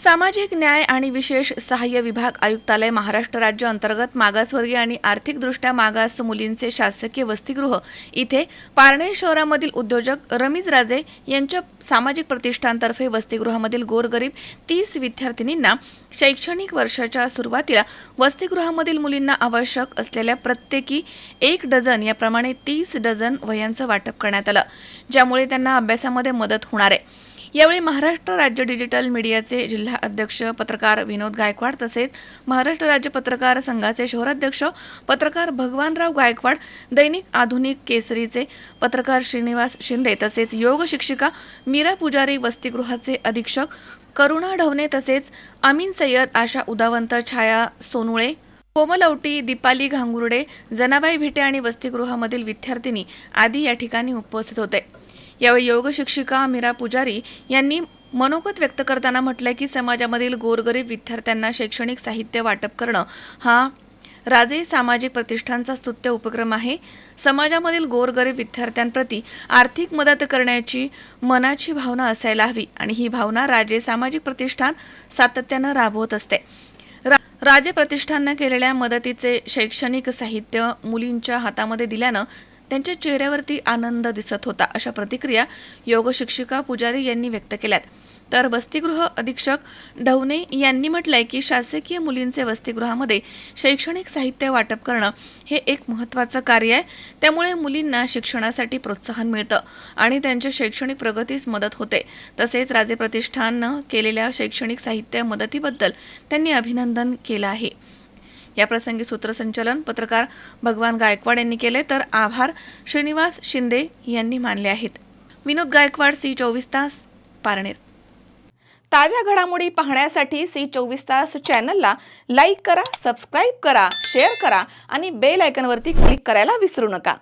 सामाजिक न्याय आणि विशेष सहाय्य विभाग आयुक्तालय महाराष्ट्र राज्य अंतर्गत मागासवर्गीय आणि आर्थिकदृष्ट्या मागास मुलींचे शासकीय वसतिगृह इथे पारनेर शहरामधील उद्योजक रमीज राजे यांच्या सामाजिक प्रतिष्ठानतर्फे वसतिगृहामधील गोरगरीब तीस विद्यार्थिनींना शैक्षणिक वर्षाच्या सुरुवातीला वसतिगृहामधील मुलींना आवश्यक असलेल्या प्रत्येकी एक डझन याप्रमाणे तीस डझन वह्यांचं वाटप करण्यात आलं ज्यामुळे त्यांना अभ्यासामध्ये मदत होणार आहे. यावेळी महाराष्ट्र राज्य डिजिटल मीडियाचे जिल्हा अध्यक्ष पत्रकार विनोद गायकवाड तसेच महाराष्ट्र राज्य पत्रकार संघाचे शहराध्यक्ष पत्रकार भगवानराव गायकवाड दैनिक आधुनिक केसरीचे पत्रकार श्रीनिवास शिंदे तसेच योग शिक्षिका मीरा पुजारी वसतिगृहाचे अधीक्षक करुणा ढवणे तसेच अमीन सय्यद आशा उदावंत छाया सोनुळे कोमलवटी दीपाली घांगुर्डे जनाबाई भिटे आणि वसतिगृहामधील विद्यार्थिनी आदी या ठिकाणी उपस्थित होते. यावेळी योग शिक्षिका मीरा पुजारी यांनी मनोगत व्यक्त करताना म्हटलंय की समाजामधील गोरगरीब विद्यार्थ्यांना शैक्षणिक साहित्य वाटप करणं हा राजे सामाजिक प्रतिष्ठानचा स्तुत्य उपक्रम आहे. समाजामधील गोरगरीब विद्यार्थ्यांप्रती आर्थिक मदत करण्याची मनाची भावना असायला हवी आणि ही भावना राजे सामाजिक प्रतिष्ठान सातत्यानं राबवत असते. रा- राजे प्रतिष्ठाननं केलेल्या मदतीचे शैक्षणिक साहित्य मुलींच्या हातामध्ये दिल्यानं त्यांच्या चेहऱ्यावरती आनंद दिसत होता अशा प्रतिक्रिया योग शिक्षिका पुजारी यांनी व्यक्त केल्यात. तर वसतिगृह अधीक्षक ढवणे यांनी म्हटलंय की शासकीय मुलींचे वसतिगृहामध्ये शैक्षणिक साहित्य वाटप करणं हे एक महत्त्वाचं कार्य आहे. त्यामुळे मुलींना शिक्षणासाठी प्रोत्साहन मिळतं आणि त्यांच्या शैक्षणिक प्रगतीस मदत होते. तसेच राजे प्रतिष्ठाननं केलेल्या शैक्षणिक साहित्य मदतीबद्दल त्यांनी अभिनंदन केलं आहे. या प्रसंगी पत्रकार भगवान गायकवाड यांनी केले तर आभार श्रीनिवास शिंदे यांनी मानले आहेत. विनोद गायकवाड सी चोवीस तास पारनेर. ताज्या घडामोडी पाहण्यासाठी सी चोवीस तास चॅनलला लाईक करा सबस्क्राईब करा शेअर करा आणि बेल आयकनवरती क्लिक करायला विसरू नका.